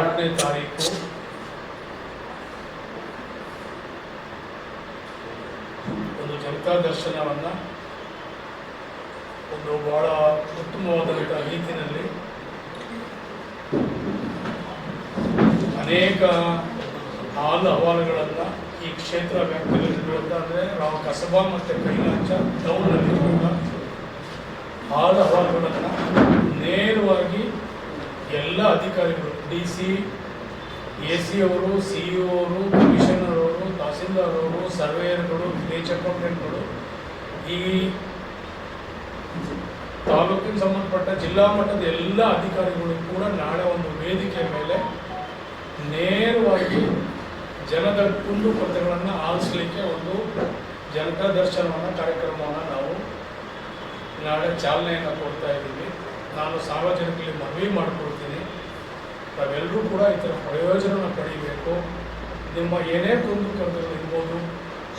ಇಪ್ಪತ್ನಾಲ್ಕನೇ ತಾರೀಕು. ಒಂದು ಜನತಾ ದರ್ಶನವನ್ನು ಒಂದು ಬಹಳ ಉತ್ತಮವಾದಂಥ ರೀತಿಯಲ್ಲಿ ಅನೇಕ ಹಾಲು ಅಹವಾಲುಗಳನ್ನು ಈ ಕ್ಷೇತ್ರ ವ್ಯಾಪ್ತಿಯಲ್ಲಿರುವಂಥ ಅಂದರೆ ನಾವು ಕಸಬಾ ಮತ್ತು ಕೈಲಾಂಚ ಟೌನ್ನಲ್ಲಿರುವಂಥ ಹಾಲು ಅಹವಾಲುಗಳನ್ನು ನೇರವಾಗಿ ಎಲ್ಲ ಅಧಿಕಾರಿಗಳು ಡಿ ಸಿ ಎ ಸಿ ಅವರು ಸಿ ಇ ಅವರು ಕಮಿಷನರ್ ಅವರು ತಹಸೀಲ್ದಾರ್ ಅವರು ಸರ್ವೇಯರ್ಗಳು ವಿಲೇಜ್ ಅಕೌಂಟೆಂಟ್ಗಳು ಈ ತಾಲೂಕಿನ ಸಂಬಂಧಪಟ್ಟ ಜಿಲ್ಲಾ ಮಟ್ಟದ ಎಲ್ಲ ಅಧಿಕಾರಿಗಳು ಕೂಡ ನಾಳೆ ಒಂದು ವೇದಿಕೆ ಮೇಲೆ ನೇರವಾಗಿ ಜನದ ಕುಂದು ಕೊರತೆಗಳನ್ನು ಆಲಿಸಲಿಕ್ಕೆ ಒಂದು ಜನತಾ ದರ್ಶನವನ್ನು, ಕಾರ್ಯಕ್ರಮವನ್ನು ನಾವು ನಾಳೆ ಚಾಲನೆಯನ್ನು ಕೊಡ್ತಾ ಇದ್ದೀವಿ. ನಾನು ಸಾರ್ವಜನಿಕರಿಗೆ ಮನವಿ ಮಾಡಿಕೊಡ್ತೀನಿ ತಾವೆಲ್ಲರೂ ಕೂಡ ಇದರ ಪ್ರಯೋಜನನ ಪಡಿಬೇಕು. ನಿಮ್ಮ ಏನೇ ಕುಂದು ಕೊರತೆಗಳು ಇರ್ಬೋದು,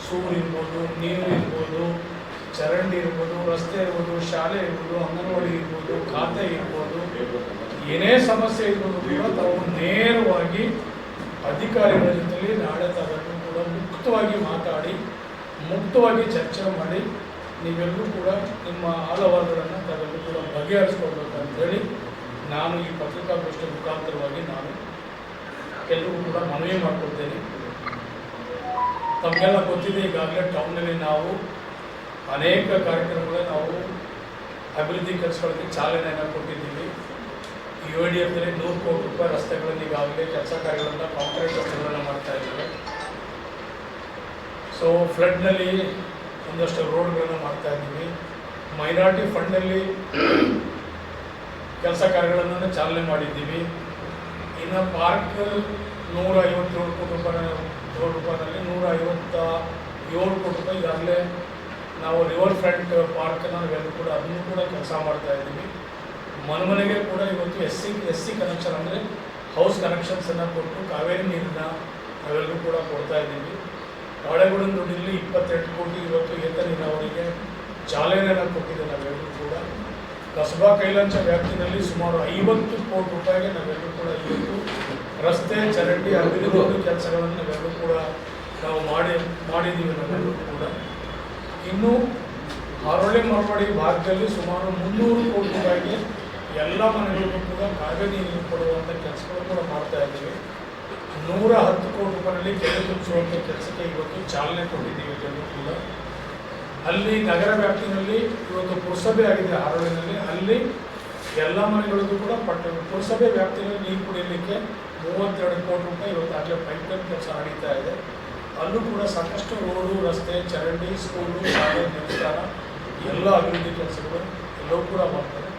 ಸೂರು ಇರ್ಬೋದು, ನೀರು ಇರ್ಬೋದು, ಚರಂಡಿ ಇರ್ಬೋದು, ರಸ್ತೆ ಇರ್ಬೋದು, ಶಾಲೆ ಇರ್ಬೋದು, ಅಂಗನವಾಡಿ ಇರ್ಬೋದು, ಖಾತೆ ಇರ್ಬೋದು, ಏನೇ ಸಮಸ್ಯೆ ಇರ್ಬೋದು ಕೂಡ ತಾವು ನೇರವಾಗಿ ಅಧಿಕಾರಿಗಳ ಜೊತೆಲಿ ನಾಳೆ ತಾವೆಲ್ಲರೂ ಕೂಡ ಮುಕ್ತವಾಗಿ ಮಾತಾಡಿ, ಮುಕ್ತವಾಗಿ ಚರ್ಚೆ ಮಾಡಿ, ನೀವೆಲ್ಲರೂ ಕೂಡ ನಿಮ್ಮ ಆಳವಾದಗಳನ್ನು ತಾವೆಲ್ಲರೂ ಕೂಡ ಬಗೆಹರಿಸ್ಕೊಳ್ಬೇಕು ಅಂತೇಳಿ ನಾನು ಈ ಪತ್ರಿಕಾಗೋಷ್ಠಿ ಮುಖಾಂತರವಾಗಿ ನಾನು ಕೆಲವು ಕೂಡ ಮನವಿ ಮಾಡಿಕೊಡ್ತೇನೆ. ತಮಗೆಲ್ಲ ಗೊತ್ತಿದೆ ಈಗಾಗಲೇ ಟೌನ್ನಲ್ಲಿ ನಾವು ಅನೇಕ ಕಾರ್ಯಕ್ರಮಗಳ ನಾವು ಅಭಿವೃದ್ಧಿ ಕೆಲಸಗಳಿಗೆ ಚಾಲನೆಯನ್ನು ಕೊಟ್ಟಿದ್ದೀವಿ. ಯು ಡಿ ಎಫ್ನಲ್ಲಿ ನೂರು ಕೋಟಿ ರೂಪಾಯಿ ರಸ್ತೆಗಳಲ್ಲಿ ಈಗಾಗಲೇ ಕೆಲಸ ಕಾರ್ಯಗಳನ್ನು ಕಾಂಕ್ರೀಟ್ ರಸ್ತೆಗಳನ್ನು ಮಾಡ್ತಾ ಇದ್ದೇವೆ ಸೊ ಫ್ಲಡ್ನಲ್ಲಿ ಒಂದಷ್ಟು ರೋಡ್ಗಳನ್ನು ಮಾಡ್ತಾ ಇದ್ದೀವಿ. ಮೈನಾರಿಟಿ ಫಂಡಲ್ಲಿ ಕೆಲಸ ಕಾರ್ಯಗಳನ್ನು ಚಾಲನೆ ಮಾಡಿದ್ದೀವಿ. ಇನ್ನು ಪಾರ್ಕ್ ನೂರ ಐವತ್ತೇಳು ಕೋಟಿ ರೂಪಾಯಿ ಏಳು ರೂಪಾಯಿನಲ್ಲಿ ನೂರ ಐವತ್ತ ಏಳು ಕೋಟಿ ರೂಪಾಯಿ ಈಗಾಗಲೇ ನಾವು ರಿವರ್ ಫ್ರಂಟ್ ಪಾರ್ಕನ್ನು ನಾವೆಲ್ಲರೂ ಕೂಡ ಅದನ್ನು ಕೂಡ ಕೆಲಸ ಮಾಡ್ತಾ ಇದ್ದೀವಿ. ಮನೆಮನೆಗೆ ಕೂಡ ಇವತ್ತು S C S C connection ಅಂದರೆ ಹೌಸ್ ಕನೆಕ್ಷನ್ಸನ್ನು ಕೊಟ್ಟು ಕಾವೇರಿ ನೀರನ್ನ ನಾವೆಲ್ಲರೂ ಕೂಡ ಕೊಡ್ತಾ ಇದ್ದೀವಿ. ಬಾಳೆಗುಡನ ದುಡ್ಡಿನಲ್ಲಿ ಇಪ್ಪತ್ತೆಂಟು ಕೋಟಿ ಇವತ್ತು ಏತ ನೀರಾವರಿಗೆ ಚಾಲನೆಯನ್ನು ಕೊಟ್ಟಿದೆ ಕಸಬಾ ಕೈಲಾಂಚ ವ್ಯಾಪ್ತಿನಲ್ಲಿ ಸುಮಾರು ಐವತ್ತು ಕೋಟಿ ರೂಪಾಯಿಗೆ ನಾವೆಲ್ಲರೂ ಕೂಡ ಇವತ್ತು ರಸ್ತೆ, ಚರಂಡಿ, ಅಭಿವೃದ್ಧಿ ಕೆಲಸಗಳನ್ನು ನಾವೆಲ್ಲರೂ ಕೂಡ ನಾವು ಮಾಡಿ, ಮಾಡಿದ್ದೀವಿ ನಾವೆಲ್ಲರೂ ಕೂಡ. ಇನ್ನು ಹಾರೋಳಿ ಮಾರ್ಪಾಡಿ ಭಾಗದಲ್ಲಿ ಸುಮಾರು ಮುನ್ನೂರು ಕೋಟಿ ರೂಪಾಯಿಗೆ ಎಲ್ಲ ಮನೆಗಳಿಗೂ ಕೂಡ ಕಾವೇರಿ ನೀರು ಕೊಡುವಂಥ ಕೆಲಸಗಳು ಕೂಡ ಮಾಡ್ತಾ ಇದ್ದೀವಿ. ನೂರ ಹತ್ತು ಕೋಟಿ ರೂಪಾಯಿನಲ್ಲಿ ಕೆರೆ ತುಂಬಿಸುವಂಥ ಕೆಲಸಕ್ಕೆ ಇವತ್ತು ಚಾಲನೆ ಕೊಟ್ಟಿದ್ದೀವಿ ಕೂಡ. ಅಲ್ಲಿ ನಗರ ವ್ಯಾಪ್ತಿನಲ್ಲಿ ಇವತ್ತು ಪುರಸಭೆ ಆಗಿದೆ ಹಾರೋಳಿನಲ್ಲಿ ಅಲ್ಲಿ ಎಲ್ಲ ಮನೆಗಳಿಗೂ ಕೂಡ ಪಟ್ಟ ಪುರಸಭೆ ವ್ಯಾಪ್ತಿಯಲ್ಲಿ ನೀರು ಕುಡಿಯಲಿಕ್ಕೆ ಮೂವತ್ತೆರಡು ಕೋಟಿ ರೂಪಾಯಿ ಇವತ್ತು ಆಗಲೇ ಪೈಪ್ಲೈನ್ ಕೆಲಸ ನಡೀತಾ ಇದೆ. ಅಲ್ಲೂ ಕೂಡ ಸಾಕಷ್ಟು ರೋಡು, ರಸ್ತೆ, ಚರಂಡಿ, ಸ್ಕೂಲು, ಶಾಲೆ ದೇವಸ್ಥಾನ ಎಲ್ಲ ಅಭಿವೃದ್ಧಿ ಕೆಲಸಗಳು ಎಲ್ಲವೂ ಕೂಡ ಮಾಡ್ತಾರೆ.